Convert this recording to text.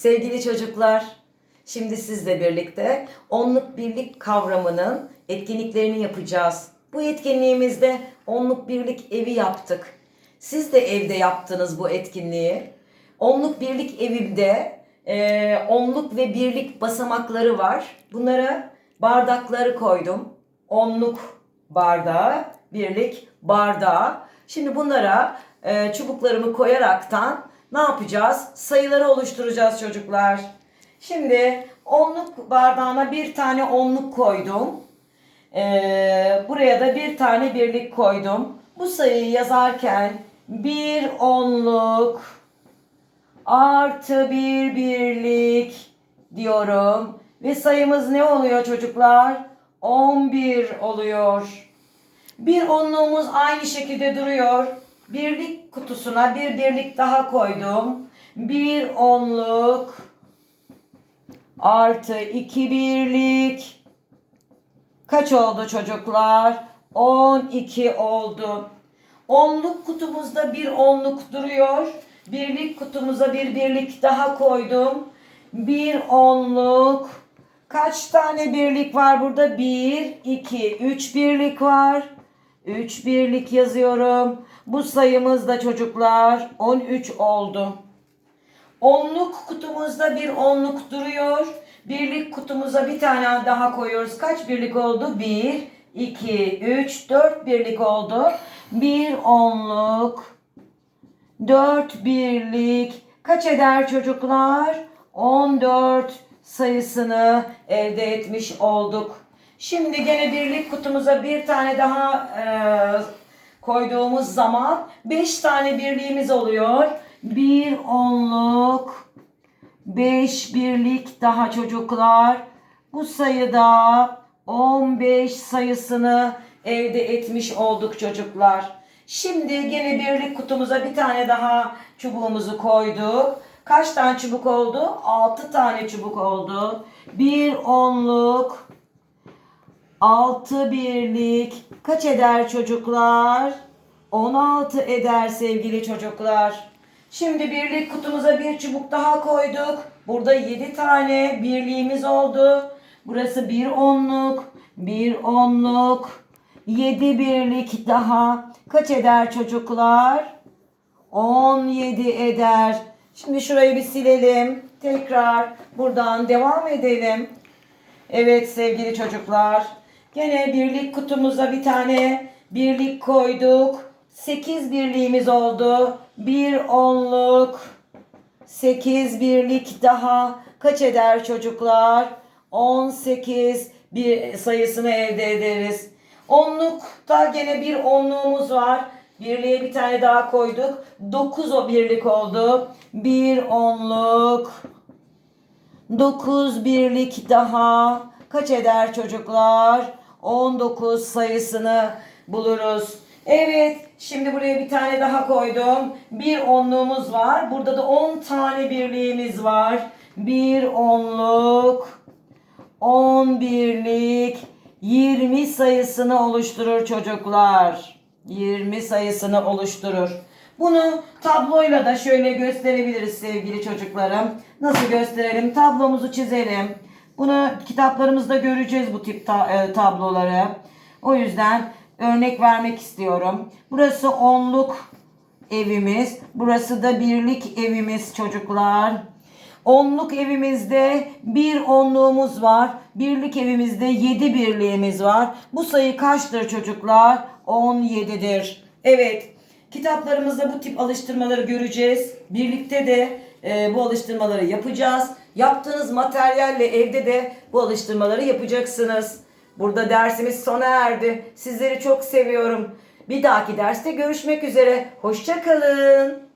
Sevgili çocuklar, şimdi sizle birlikte onluk birlik kavramının etkinliklerini yapacağız. Bu etkinliğimizde onluk birlik evi yaptık. Siz de evde yaptınız bu etkinliği. Onluk birlik evimde e, onluk ve birlik basamakları var. Bunlara bardakları koydum. Onluk bardağı, birlik bardağı. Şimdi bunlara e, çubuklarımı koyaraktan ne yapacağız? Sayıları oluşturacağız çocuklar. Şimdi onluk bardağına bir tane onluk koydum. Ee, buraya da bir tane birlik koydum. Bu sayıyı yazarken bir onluk artı bir birlik diyorum. Ve sayımız ne oluyor çocuklar? 11 oluyor. Bir onluğumuz aynı şekilde duruyor. Birlik kutusuna bir birlik daha koydum. Bir onluk artı iki birlik. Kaç oldu çocuklar? 12 oldu. Onluk kutumuzda bir onluk duruyor. Birlik kutumuza bir birlik daha koydum. Bir onluk. Kaç tane birlik var burada? 1, 2, 3 birlik var. 3 birlik yazıyorum. Bu sayımız da çocuklar 13 oldu. Onluk kutumuzda bir onluk duruyor. Birlik kutumuza bir tane daha koyuyoruz. Kaç birlik oldu? 1, 2, 3, 4 birlik oldu. Bir onluk, 4 birlik. Kaç eder çocuklar? 14 sayısını elde etmiş olduk. Şimdi gene birlik kutumuza bir tane daha e, koyduğumuz zaman 5 tane birliğimiz oluyor. Bir onluk, 5 birlik daha çocuklar. Bu sayıda 15 sayısını elde etmiş olduk çocuklar. Şimdi gene birlik kutumuza bir tane daha çubuğumuzu koyduk. Kaç tane çubuk oldu? 6 tane çubuk oldu. Bir onluk, 6 birlik kaç eder çocuklar? 16 eder sevgili çocuklar. Şimdi birlik kutumuza bir çubuk daha koyduk. Burada 7 tane birliğimiz oldu. Burası bir onluk, bir onluk, 7 birlik daha. Kaç eder çocuklar? 17 eder. Şimdi şurayı bir silelim. Tekrar buradan devam edelim. Evet sevgili çocuklar. Gene birlik kutumuza bir tane birlik koyduk. 8 birliğimiz oldu. Bir onluk. 8 birlik daha kaç eder çocuklar? 18 bir sayısını elde ederiz. Onlukta gene bir onluğumuz var. Birliğe bir tane daha koyduk. 9 o birlik oldu. Bir onluk. 9 birlik daha kaç eder çocuklar? 19 sayısını buluruz. Evet, şimdi buraya bir tane daha koydum. Bir onluğumuz var. Burada da 10 tane birliğimiz var. Bir onluk, 10 birlik, 20 sayısını oluşturur çocuklar. 20 sayısını oluşturur. Bunu tabloyla da şöyle gösterebiliriz sevgili çocuklarım. Nasıl gösterelim? Tablomuzu çizelim. Bunu kitaplarımızda göreceğiz bu tip e, tabloları. O yüzden örnek vermek istiyorum. Burası onluk evimiz. Burası da birlik evimiz çocuklar. Onluk evimizde bir onluğumuz var. Birlik evimizde yedi birliğimiz var. Bu sayı kaçtır çocuklar? 17'dir. Evet. Kitaplarımızda bu tip alıştırmaları göreceğiz. Birlikte de e, bu alıştırmaları yapacağız. Yaptığınız materyalle evde de bu alıştırmaları yapacaksınız. Burada dersimiz sona erdi. Sizleri çok seviyorum. Bir dahaki derste görüşmek üzere. Hoşça kalın.